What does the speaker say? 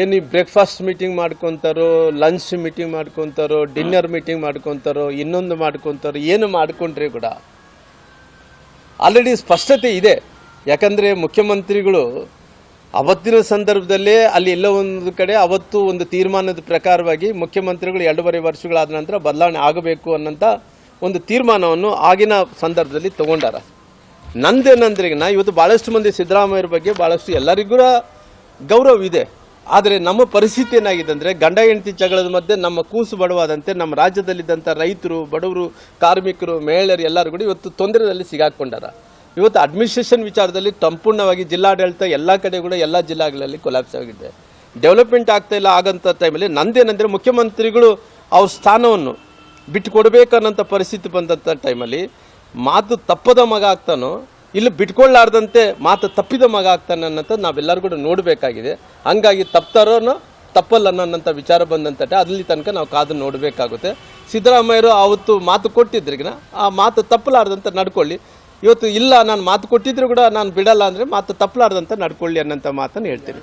ಏನು breakfast meeting ಮಾಡ್ಕೊತಾರೋ lunch meeting ಮಾಡ್ಕೊತಾರೋ ಡಿನ್ನರ್ ಮೀಟಿಂಗ್ ಮಾಡ್ಕೊತಾರೋ, ಇನ್ನೊಂದು ಮಾಡ್ಕೊತಾರೋ, ಏನು ಮಾಡಿಕೊಂಡ್ರೆ ಕೂಡ ಆಲ್ರೆಡಿ ಸ್ಪಷ್ಟತೆ ಇದೆ. ಯಾಕಂದರೆ ಮುಖ್ಯಮಂತ್ರಿಗಳು ಅವತ್ತಿನ ಸಂದರ್ಭದಲ್ಲೇ ಅಲ್ಲಿ ಎಲ್ಲ ಒಂದು ಕಡೆ ಅವತ್ತು ಒಂದು ತೀರ್ಮಾನದ ಪ್ರಕಾರವಾಗಿ ಮುಖ್ಯಮಂತ್ರಿಗಳು ಎರಡೂವರೆ ವರ್ಷಗಳಾದ ನಂತರ ಬದಲಾವಣೆ ಆಗಬೇಕು ಅನ್ನೋಂಥ ಒಂದು ತೀರ್ಮಾನವನ್ನು ಆಗಿನ ಸಂದರ್ಭದಲ್ಲಿ ತಗೊಂಡಾರ. ನಂದೇನಂದ್ರೆ ನಾ ಇವತ್ತು ಭಾಳಷ್ಟು ಮಂದಿ ಸಿದ್ದರಾಮಯ್ಯರ ಬಗ್ಗೆ ಭಾಳಷ್ಟು ಎಲ್ಲರಿಗೂ ಗೌರವ ಇದೆ ಆದರೆ ನಮ್ಮ ಪರಿಸ್ಥಿತಿ ಏನಾಗಿದೆ ಅಂದರೆ ಗಂಡ ಹೆಂಡತಿ ಜಗಳದ ಮಧ್ಯೆ ನಮ್ಮ ಕೂಸು ಬಡವಾದಂತೆ ನಮ್ಮ ರಾಜ್ಯದಲ್ಲಿದ್ದಂಥ ರೈತರು, ಬಡವರು, ಕಾರ್ಮಿಕರು, ಮಹಿಳೆಯರು ಎಲ್ಲರೂ ಕೂಡ ಇವತ್ತು ತೊಂದರೆಯಲ್ಲಿ ಸಿಗಾಕೊಂಡಾರ. ಇವತ್ತು ಅಡ್ಮಿನಿಸ್ಟ್ರೇಷನ್ ವಿಚಾರದಲ್ಲಿ ಸಂಪೂರ್ಣವಾಗಿ ಜಿಲ್ಲಾಡಳಿತ ಎಲ್ಲ ಕಡೆ ಕೂಡ ಎಲ್ಲ ಜಿಲ್ಲಾಗಳಲ್ಲಿ ಕೊಲಾಪ್ಸ್ ಆಗಿದೆ. ಡೆವಲಪ್ಮೆಂಟ್ ಆಗ್ತಾ ಇಲ್ಲ ಆಗಂಥ ಟೈಮಲ್ಲಿ ನಂದೇನೆಂದರೆ ಮುಖ್ಯಮಂತ್ರಿಗಳು ಅವ್ರ ಸ್ಥಾನವನ್ನು ಬಿಟ್ಟು ಕೊಡಬೇಕನ್ನೋಂಥ ಪರಿಸ್ಥಿತಿ ಬಂದಂಥ ಟೈಮಲ್ಲಿ ಮಾತು ತಪ್ಪದ ಮಗ ಆಗ್ತಾನೋ ಇಲ್ಲಿ ಬಿಟ್ಕೊಳ್ಳಾರ್ದಂತೆ ಮಾತು ತಪ್ಪಿದ ಮಗ ಆಗ್ತಾನೆ ಅನ್ನೋದು ನಾವೆಲ್ಲರೂ ಕೂಡ ನೋಡಬೇಕಾಗಿದೆ. ಹಂಗಾಗಿ ತಪ್ತಾರೋನು ತಪ್ಪಲ್ಲ ಅನ್ನೋಂಥ ವಿಚಾರ ಬಂದಂತಟೆ ಅಲ್ಲಿ ತನಕ ನಾವು ಕಾದು ನೋಡಬೇಕಾಗುತ್ತೆ. ಸಿದ್ದರಾಮಯ್ಯರು ಆವತ್ತು ಮಾತು ಕೊಟ್ಟಿದ್ರಿಗಿನ ಆ ಮಾತು ತಪ್ಪಲಾರ್ದಂತೆ ನಡ್ಕೊಳ್ಳಿ. ಇವತ್ತು ಇಲ್ಲ, ನಾನು ಮಾತು ಕೊಟ್ಟಿದ್ರು ಕೂಡ ನಾನು ಬಿಡಲ್ಲ ಅಂದರೆ ಮಾತು ತಪ್ಪಲಾರ್ದಂತೆ ನಡ್ಕೊಳ್ಳಿ ಅನ್ನೋಂಥ ಮಾತನ್ನು ಹೇಳ್ತೀನಿ.